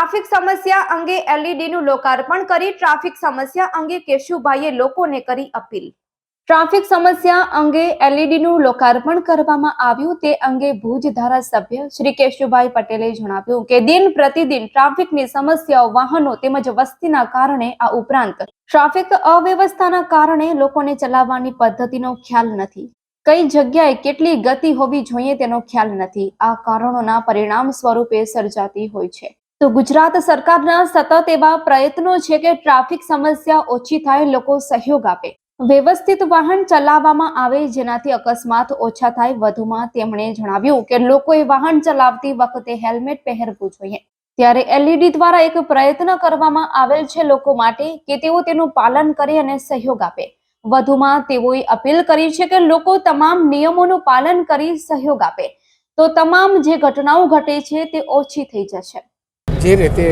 Traffic સમસ્યા અંગે LED નું લોકાર્પણ કરી ટ્રાફિક સમસ્યા અંગે કેશુભાઈએ લોકોને કરી અપીલ. ટ્રાફિક સમસ્યા અંગે એલઈડી નું લોકાર્પણ કરવામાં આવ્યું તે અંગે ભુજ ધારાસભ્ય શ્રી કેશુભાઈ પટેલે જણાવ્યું કે દિન પ્રતિદિન ટ્રાફિકની સમસ્યાઓ, વાહનો તેમજ વસ્તીના કારણે આ ઉપરાંત ટ્રાફિક અવ્યવસ્થાના કારણે લોકોને ચલાવવાની પદ્ધતિનો ખ્યાલ નથી. કઈ જગ્યાએ કેટલી ગતિ હોવી જોઈએ તેનો ખ્યાલ નથી. આ કારણોના પરિણામ સ્વરૂપે સર્જાતી હોય છે. તો ગુજરાત સરકારના સતત એવા પ્રયત્નો છે કે ટ્રાફિક સમસ્યા ઓછી થાય, લોકો સહયોગ આપે. વ્યવસ્થિત વાહન ચલાવવામાં આવે, જેનાથી અકસ્માત ઓછા થાય, વધુમાં તેમણે જણાવ્યું કે લોકોએ વાહન ચલાવતી વખતે હેલ્મેટ પહેરવું જોઈએ. ત્યારે એલઈડી દ્વારા એક પ્રયત્ન કરવામાં આવેલ છે લોકો માટે કે તેઓ તેનું પાલન કરે અને સહયોગ આપે. વધુમાં તેઓએ અપીલ કરી છે કે લોકો તમામ નિયમોનું પાલન કરી સહયોગ આપે. તો તમામ જે ઘટનાઓ ઘટે છે તે ઓછી થઈ જશે. જે રીતે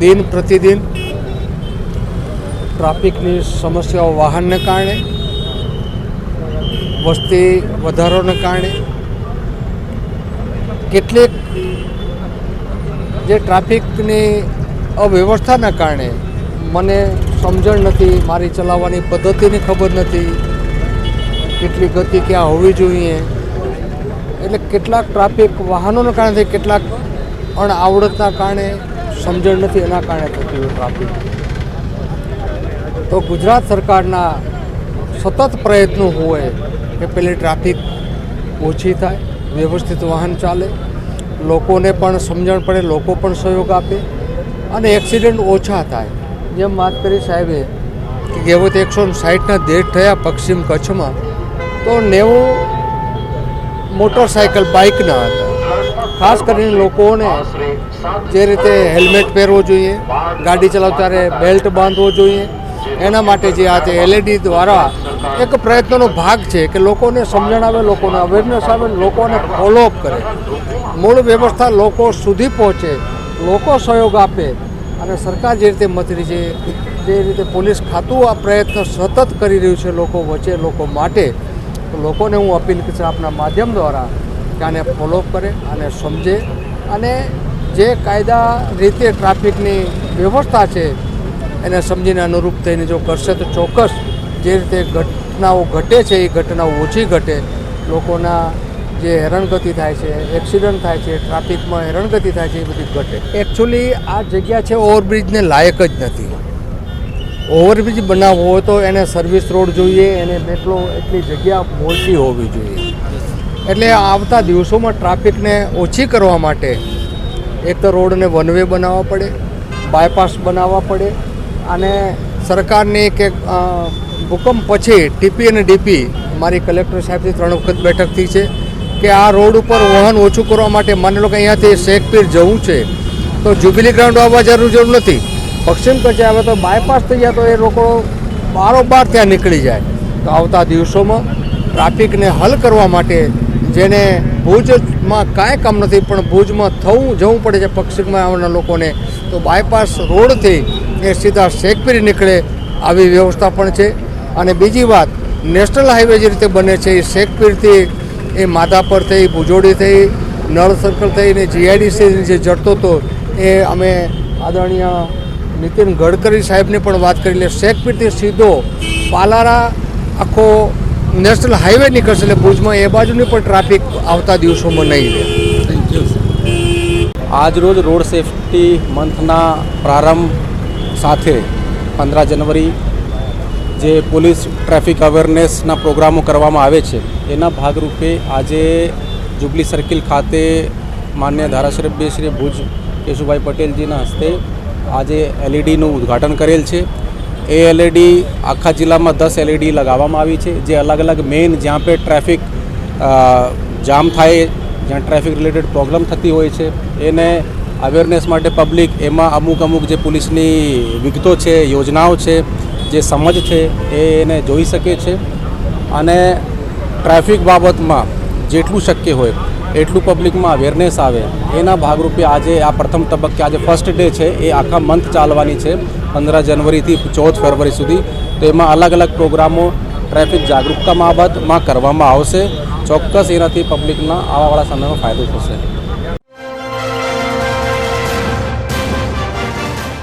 દિન પ્રતિદિન ટ્રાફિકની સમસ્યાઓ વાહનને કારણે, વસ્તી વધારોને કારણે, કેટલીક જે ટ્રાફિકની અવ્યવસ્થાના કારણે મને સમજણ નથી, મારી ચલાવવાની પદ્ધતિની ખબર નથી, કેટલી ગતિ ક્યાં હોવી જોઈએ. એટલે કેટલાક ટ્રાફિક વાહનોને કારણે કેટલાક અણઆવડતના કારણે સમજણ નથી, એના કારણે થતી હોય ટ્રાફિક તો ગુજરાત સરકારના સતત પ્રયત્નો હોય કે પેલી ટ્રાફિક ઓછી થાય, વ્યવસ્થિત વાહન ચાલે, લોકોને પણ સમજણ પડે, લોકો પણ સહયોગ આપે અને એક્સિડન્ટ ઓછા થાય. જેમ વાત કરી સાહેબે કે કહેવત એકસો સાહીઠના દેઢ થયા પશ્ચિમ કચ્છમાં, તો નેવું મોટરસાયકલ બાઇકના હતા. ખાસ કરીને લોકોને જે રીતે હેલ્મેટ પહેરવો જોઈએ, ગાડી ચલાવતા ત્યારે બેલ્ટ બાંધવો જોઈએ, એના માટે જે આ એલઈડી દ્વારા એક પ્રયત્નનો ભાગ છે કે લોકોને સમજણ આવે લોકોને અવેરનેસ આવે, લોકોને ફોલોઅપ કરે. મૂળ વ્યવસ્થા લોકો સુધી પહોંચે, લોકો સહયોગ આપે અને સરકાર જે રીતે મથરી છે, જે રીતે પોલીસ ખાતું આ પ્રયત્ન સતત કરી રહ્યું છે લોકો વચ્ચે, લોકો માટે, તો લોકોને હું અપીલ કરીશ આપના માધ્યમ દ્વારા આને ફોલોઅપ કરે અને સમજે. અને જે કાયદા રીતે ટ્રાફિકની વ્યવસ્થા છે, એને સમજીને અનુરૂપ થઈને જો કરશે તો ચોક્કસ જે રીતે ઘટનાઓ ઘટે છે, એ ઘટનાઓ ઓછી ઘટે. લોકોના જે હેરાનગતિ થાય છે, એક્સિડન્ટ થાય છે ટ્રાફિકમાં હેરાનગતિ થાય છે, એ બધી ઘટે. એકચ્યુઅલી આ જગ્યા છે ઓવરબ્રિજને લાયક જ નથી. ઓવરબ્રિજ બનાવવો હોય તો એને સર્વિસ રોડ જોઈએ, એને મેટ્રો એટલી જગ્યા મોટી હોવી જોઈએ. એટલે આવતા દિવસોમાં ટ્રાફિકને ઓછી કરવા માટે એક તો રોડને વન વે બનાવવા પડે બાયપાસ બનાવવા પડે અને સરકારની કે ભૂકંપ પછી ટીપી અને ડીપી, મારી કલેક્ટર સાહેબથી ત્રણ વખત બેઠક થઈ છે કે આ રોડ ઉપર વાહન ઓછું કરવા માટે માની લો કે અહીંયાથી શેખપીર જવું છે, તો જ્યુબિલી ગ્રાઉન્ડ આવવા જરૂર જરૂર નથી. પશ્ચિમ કચ્છે આવે તો બાયપાસ થઈ જાય તો એ લોકો બારોબાર ત્યાં નીકળી જાય. તો આવતા દિવસોમાં ટ્રાફિકને હલ કરવા માટે જેને ભુજમાં કાંઈ કામ નથી, પણ ભુજમાં થવું, જવું પડે છે પક્ષીમાં આવવાના લોકોને, તો બાયપાસ રોડથી એ સીધા શેકપીરી નીકળે આવી વ્યવસ્થા પણ છે. અને બીજી વાત, નેશનલ હાઈવે જે રીતે બને છે, એ શેખપીરથી એ માધાપર થઈ, ભુજોડી થઈ, નળ સર્કલ થઈને જીઆઈડીસી જે જડતો હતો, એ અમે આદરણીય નીતિન ગડકરી સાહેબની પણ વાત કરી લે શેખપીરથી સીધો પાલારા આખો નેશનલ હાઈવે નીકળશે એટલે ભુજમાં એ બાજુની પણ ટ્રાફિક આવતા દિવસોમાં નહીં રહે. આજરોજ રોડ સેફટી મંથના પ્રારંભ સાથે પંદર જનવરી જે પોલીસ ટ્રાફિક અવેરનેસના પ્રોગ્રામો કરવામાં આવે છે એના ભાગરૂપે આજે જુબલી સર્કિલ ખાતે માન્ય ધારાસભ્ય શ્રી ભુજ કેશુભાઈ પટેલજીના હસ્તે આજે એલઈડીનું ઉદ્ઘાટન કરેલ છે. એ એલઈડી આખા જિલ્લામાં દસ એલઈડી લગાવવામાં આવી છે. જે અલગ અલગ મેઇન જ્યાં પે ટ્રાફિક જામ થાય, જ્યાં ટ્રાફિક રિલેટેડ પ્રોબ્લેમ થતી હોય છે, એને અવેરનેસ માટે પબ્લિક એમાં અમુક અમુક જે પોલીસની વિગતો છે, યોજનાઓ છે, જે સમજ છે, એ એને જોઈ શકે છે. અને ટ્રાફિક બાબતમાં જેટલું શક્ય હોય એટલું પબ્લિકમાં અવેરનેસ આવે. એના ભાગરૂપે આજે આ પ્રથમ તબક્કે આજે ફર્સ્ટ ડે છે. એ આખા મંથ ચાલવાની છે. પંદર જનવરીથી ચૌદ ફેબ્રુઆરી સુધી. તો એમાં અલગ અલગ પ્રોગ્રામો ટ્રાફિક જાગૃતતા બાબતમાં કરવામાં આવશે. ચોક્કસ એનાથી પબ્લિકના આવાવાળા સમયમાં ફાયદો થશે.